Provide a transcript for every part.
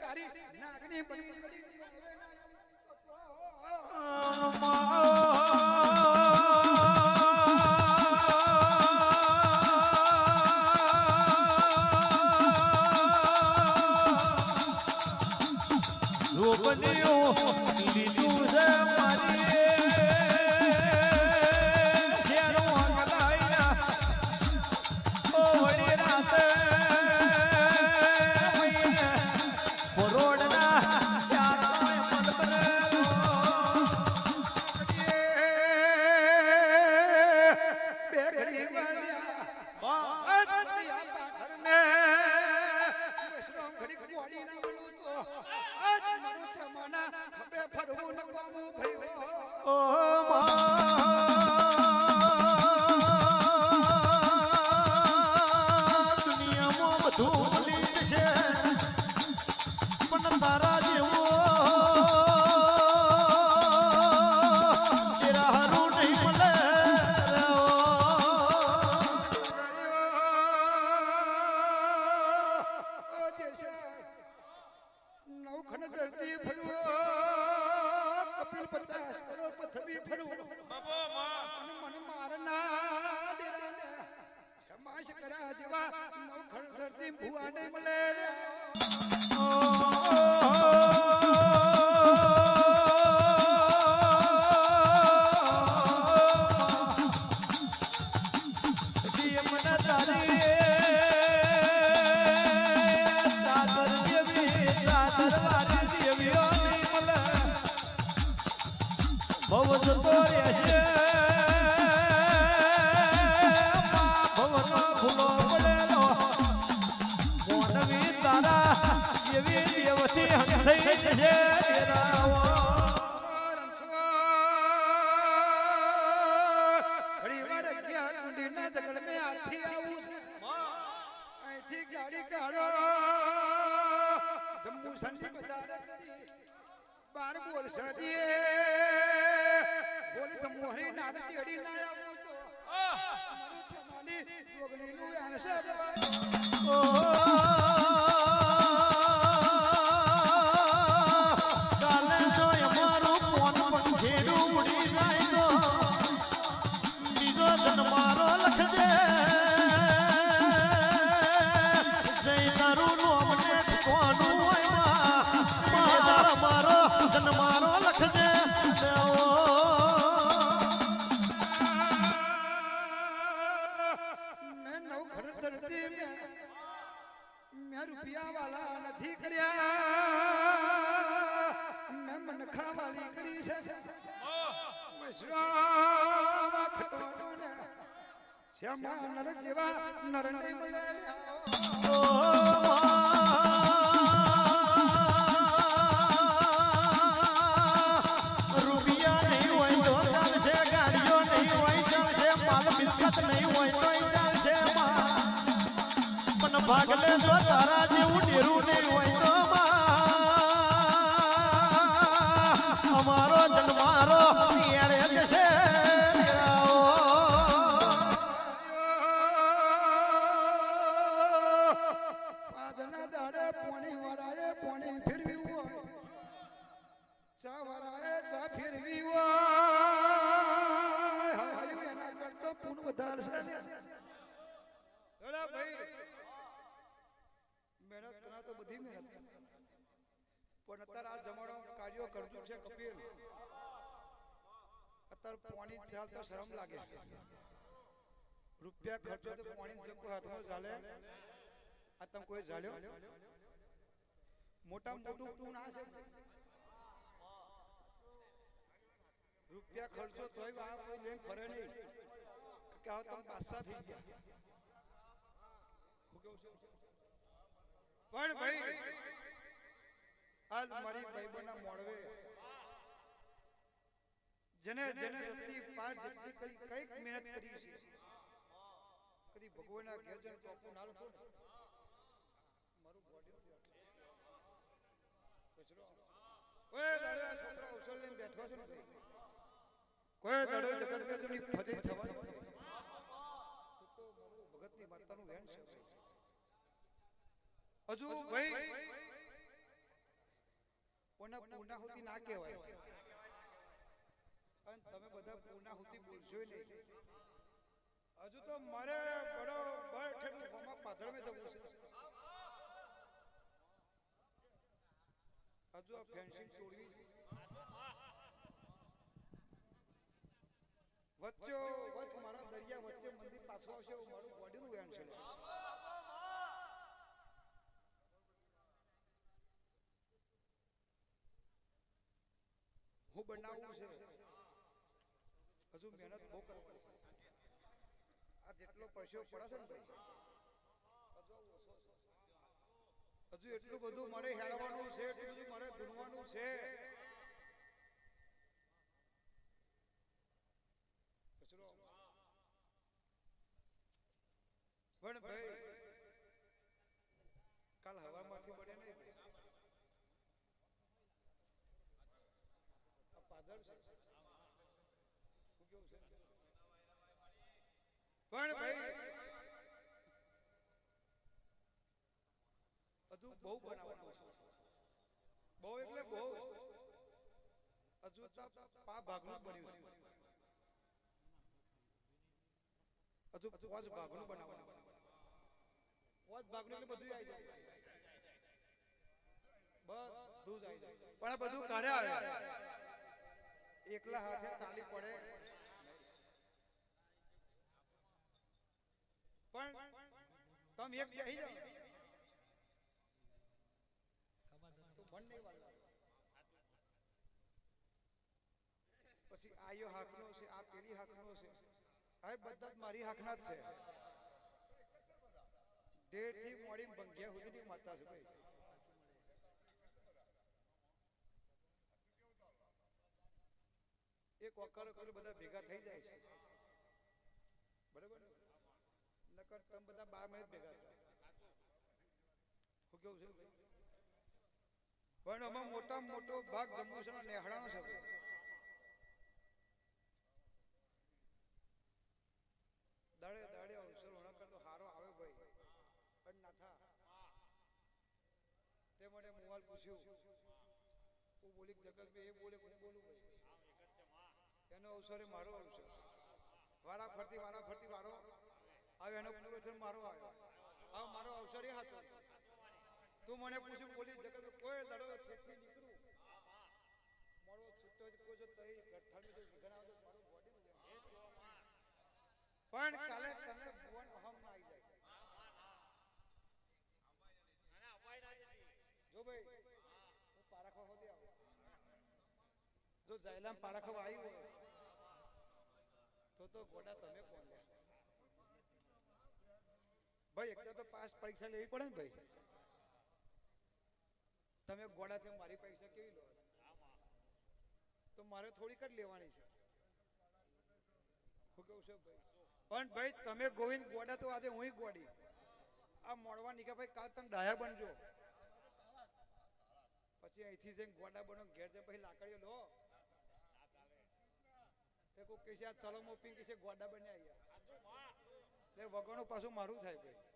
તારી નાગની બની કરી કોડી ના વળું આજ મારું ફરવું ઓ જમ્મુ સંધી બજાર બાર બોલ સદીએ બોલ જમ્મુ હરી નાદ તેડી ના આવું તો રૂપિયા નહીં હોય તો ચાલશે નહીં હોય, ચાલશે, માલ મિલકત નહીં હોય તોય પણ ભાગલે જો તારા જેવું ડેરું નહીં હોય તો અમારો જન્મારો યાર પણ અત્યારે આ જમાડો કાર્યો કરતું છે કપિલ. અત્યારે પોણી ચાલ તો શરમ લાગે રૂપિયા ખર્ચો તો પોણી જગ્ગો હાથમાં ચાલે. આ તમે કોઈ ઝાલ્યો મોટા મોટું તું ના છે? રૂપિયા ખર્ચો તોય આ કોઈ લઈને ફરે નહીં. કે આવો તમે પાસા થઈ ગયા? પણ ભાઈ આજ મારી ભાઈબના મોડવે જેને જેને રત્તી પાંચ જેટલી કઈ કંઈક મહેનત કરી છે. કદી ભગવાનના ઘેર જાય તો આપણું નાળ કોણ મારું બોડી કચરો. ઓય દાડો છોકરા ઉછળ લઈને બેઠો છે ને કોઈ દાડો જગત મેં તુની ફજે થવાની તો તો મારું ભગતની માતાનું વેણ છે. હજુ ભાઈ કોના પૂર્ણાહુતિ ના કહેવાય. અને તમે બધા પૂર્ણાહુતિ બોલશો નહીં. હજુ તો મારે બરોબર ઠેઠ ગોમાં પાદરમાં જવું છે. હજુ આ ફેન્સિંગ તોડવી છે. વચ્ચે વચ્ચ મારા દરિયા વચ્ચે મંદિર પાછું આવશે મારું બોડીનું વ્યાન છે. હું બનાવવું છે. હજુ મહેનત બહુ કરવી આ જેટલો પરસ્યો પડે ને ભાઈ? હજુ એટલું બધું મારે હેળવાનું છે, એટલું બધું મારે ધૂનવાનું છે. પણ ભાઈ કાલ હવામાંથી બને નહીં ભાઈ. આ પાદર છે શું કેવું છે પણ ભાઈ, હજુ બહુ બનાવવાનું બહુ એટલે બહુ. હજુ તો પા ભાગનું બન્યું હજુ પાંચ ભાગનું બનાવવાનું પાંચ ભાગનું એટલે બધું આવી જાય. બધું જ આવી જાય. પણ બધું આવે. એકલા હાથે તાલી પડે. પણ તમે એક બેહી જાઓ. પછી આયો હાકનો છે, આ પેલી હાકનો છે. આ બધા મારી હાકના જ છે. ડેઢથી મોડી બંગ્યા સુધીની માતા છે ભાઈ. એક વકારો કરો બધા ભેગા થઈ જાય છે. બરાબર? નકર તમે બધા બાર મહિને ભેગા છો. હું કેવું છું? પણ આમાં મોટા મોટો ભાગ જંબુસરનો નેહડાનો છે દાડે દાડે અવસર હોણા કરતો હારો આવે ભાઈ. પણ ના થા. તે મને મોબાઈલ પૂછ્યું. હું બોલી જગતભાઈ એ બોલે, હું બોલું ભાઈ. એનો અવસર મારો અવસર વારા ફરતી વારા ફરતી વારો આવે એનો પૂર્વથર મારો આવ્યો. આ મારો અવસર એ હતો. તું મને પૂછ્યું બોલી, જગત કોઈ દડો ઠેઠી નીકળું? મારો છૂટો જ કોઈ તઈ ગઠાડી તો ઘણા તો મારો બોડી પણ કાલે તમે ભુવન અહમ ના આવી જાય. જો ભાઈ, હું પારાખો હોદી આવું. જો જાયલામ પારાખો આવી હોય ભાઈ એકદમ તો પાસ પરીક્ષા લેવી પડે ને ભાઈ. તમે ગોડાથી મારી પરીક્ષા કેવી લો? તો મારે થોડીક જ લેવાની છે. હું કેવું છે ભાઈ? પણ ભાઈ, તમે ગોવિંદ ગોડા તો આજે હું ગોડી. આ મોડવા નીકળે ભાઈ કાલ તમે ડાયા બનજો. પછી અહીંથી જઈને ગોડા બનો, ઘેર જઈને પછી લાકડીઓ લો. તે કોઈ કહેશે આ ચલો મોપીને કહેશે ગોડા બન્યા અહીંયા એટલે વગરનું પાછું મારું થાય ભાઈ.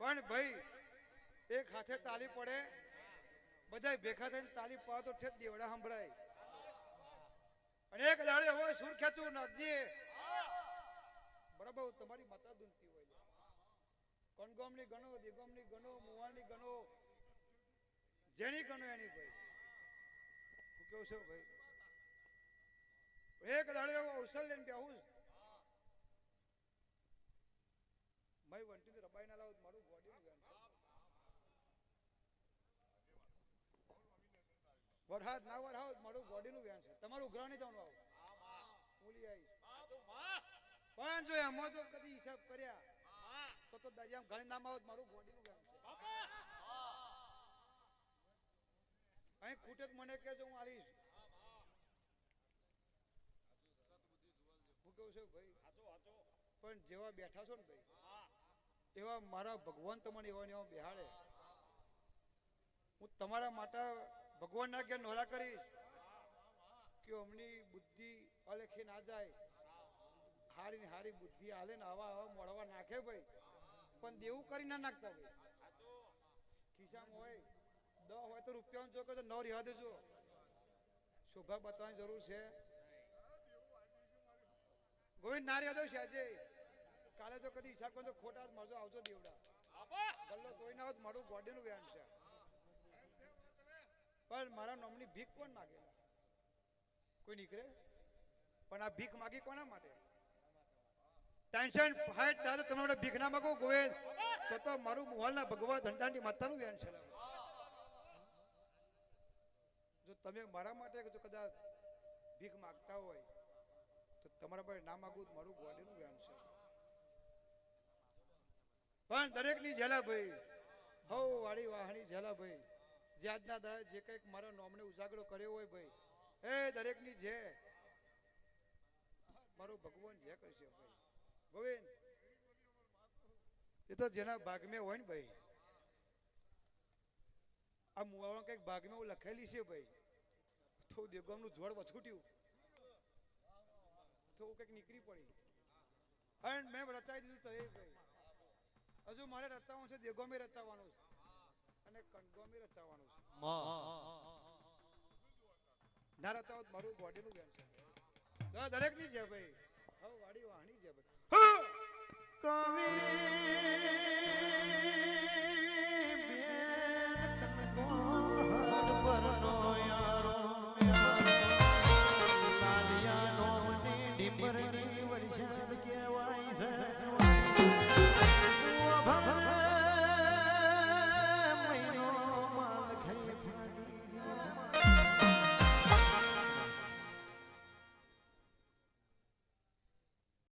પણ ભાઈ, એક હાથે તાલી પડે બધા ભેખા થઈને તાલી પાડો તો ઠેક દેવડા સંભળાય. અને એક દાડે હોય સુર ખેંચું નાખજે બરાબર, તમારી માતા દુનતી હોય કણગોમની ગણો દિગોમની ગણો, મુવાણની ગણો, જેની ગણો એની ભાઈ. હું કેવું છે ભાઈ? એક દાડે એવો અવસર લઈને બેહું. મય વંટી રબાઈ ના લાવું મારું બોડી નું વરહાદ ના વરહાદ મારું બોડી નું વ્યાન છે. તમારું નહીં જવાનું આવું. બોલી આવીશ. પણ જો એમાં જો કદી હિસાબ કર્યા તો તો દરિયામાં ઘણી નામ આવત મારું બોડી નું વ્યાન છે. અહીં ખૂટે મને મને જો હું આવીશ હું કેવું છે ભાઈ? પણ જેવા બેઠા છો ને ભાઈ એવા મારા ભગવાન તમને એવા ને એવા બેહાડે. હું તમારા માટે ભગવાનના કે નોરા કરીશ કે અમની બુદ્ધિ અલેખી ના જાય. હારી ને હારી બુદ્ધિ હાલે ને આવા આવા મોડવા નાખે ભાઈ. પણ દેવું કરી ના નાખતા ભાઈ. ખિસ્સામાં હોય દસ હોય તો રૂપિયા જો તો નવ રહેવા દેજો. શોભા બતાવવાની જરૂર છે. ગોવિંદ ના રહેવા દો છે કાલે તો કદી હિસાબ કરો ખોટા જ મળજો આવજો દેવડા. ગલ્લો તોડી ના હોત મારું ગોડીનું વ્યાન છે. પણ મારા નોમની ભીખ કોણ માગે? કોઈ નીકળે? પણ આ ભીખ માગી કોના માટે? ટેન્શન ફાઈટ દાદા તમે મને ભીખ ના માગો ગોવિંદ. તો તો મારું મોહલના ભગવા ધંધાની માતાનું વ્યાન છે. જો તમે મારા માટે જો કદાચ ભીખ માગતા હોય તમારા પાસે ના માગવું મારું ગોડીનું વ્યાન છે. પણ દરેકની ઝેલા ભાઈ હો વાળી વાહણી ઝેલા ભાઈ જે આજના દાડે જે કંઈક મારા નોમને ઉજાગરો કર્યો હોય ભાઈ, એ દરેકની જે મારો ભગવાન જે કરશે ભાઈ. ગોવિંદ, એ તો જેના ભાગમાં હોય ને ભાઈ. આ મુવામાં કંઈક ભાગમાં લખેલી છે ભાઈ. થોડું દેવગામનું જોડ વછૂટ્યું. તો કંઈક નીકળી પડી. અને મેં રચાઈ દીધું તો એ ભાઈ હજુ મારે રચાવવાનું છે દેગોમી રચાવવાનું છે. અને કણગોમે રચાવવાનું છે. ના રચાવો મારું બોડીનું બેન છે. દરેક દરેકની છે ભાઈ. હવે વાડી વાણી છે ભાઈ. કહેવાય